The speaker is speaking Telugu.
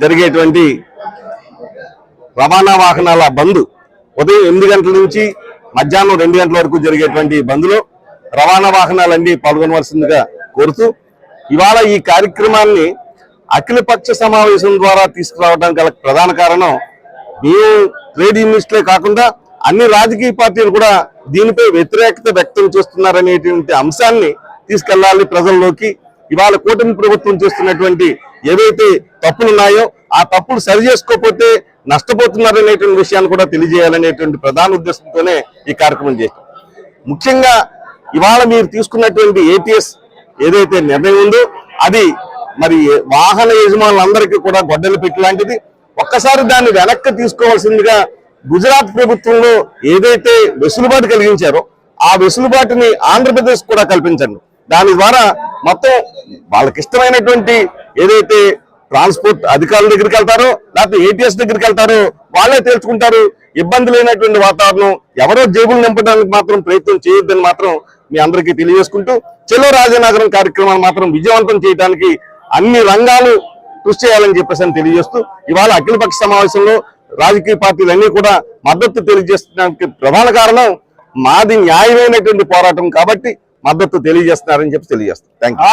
జరిగేటువంటి రవాణా వాహనాల బంద్ ఉదయం ఎనిమిది గంటల నుంచి మధ్యాహ్నం రెండు గంటల వరకు జరిగేటువంటి బంద్లో రవాణా వాహనాలన్నీ పాల్గొనవలసిందిగా కోరుతూ ఇవాళ ఈ కార్యక్రమాన్ని అఖిలపక్ష సమావేశం ద్వారా తీసుకురావడానికి గల ప్రధాన కారణం మేము ట్రేడ్ యూనియన్స్లే కాకుండా అన్ని రాజకీయ పార్టీలు కూడా దీనిపై వ్యతిరేకత వ్యక్తం చేస్తున్నారనేటువంటి అంశాన్ని తీసుకెళ్ళాలి ప్రజల్లోకి ఇవాళ కూటమి ప్రభుత్వం చేస్తున్నటువంటి ఏవైతే తప్పులు ఉన్నాయో ఆ తప్పులు సరి చేసుకోకపోతే నష్టపోతున్నారనేటువంటి విషయాన్ని కూడా తెలియజేయాలనేటువంటి ప్రధాన ఉద్దేశంతోనే ఈ కార్యక్రమం చేస్తాం ముఖ్యంగా ఇవాళ మీరు తీసుకున్నటువంటి ఏటీఎస్ ఏదైతే నిర్ణయం ఉందో అది మరి వాహన యజమానులందరికీ కూడా గొడ్డలు పెట్టి లాంటిది. ఒక్కసారి దాన్ని వెనక్కి తీసుకోవాల్సిందిగా గుజరాత్ ప్రభుత్వంలో ఏదైతే వెసులుబాటు కలిగించారో ఆ వెసులుబాటుని ఆంధ్రప్రదేశ్ కూడా కల్పించండి. దాని ద్వారా మొత్తం వాళ్ళకి ఇష్టమైనటువంటి ఏదైతే ట్రాన్స్పోర్ట్ అధికారుల దగ్గరికి వెళ్తారో లేకపోతే ఏటీఎస్ దగ్గరికి వెళ్తారో వాళ్ళే తెలుసుకుంటారు ఇబ్బంది లేనటువంటి వాతావరణం ఎవరో జేబులు నింపడానికి మాత్రం ప్రయత్నం చేయొద్దని మాత్రం మీ అందరికీ తెలియజేసుకుంటూ చెలో రాజనగరం కార్యక్రమాన్ని మాత్రం విజయవంతం చేయడానికి అన్ని రంగాలు కృషి చేయాలని చెప్పేసి అని తెలియజేస్తూ ఇవాళ అఖిలపక్ష సమావేశంలో రాజకీయ పార్టీలన్నీ కూడా మద్దతు తెలియజేసడానికి ప్రధాన కారణం మాది న్యాయమైనటువంటి పోరాటం కాబట్టి మద్దతు తెలియజేస్తున్నారని చెప్పి తెలియజేస్తాం థ్యాంక్ యూ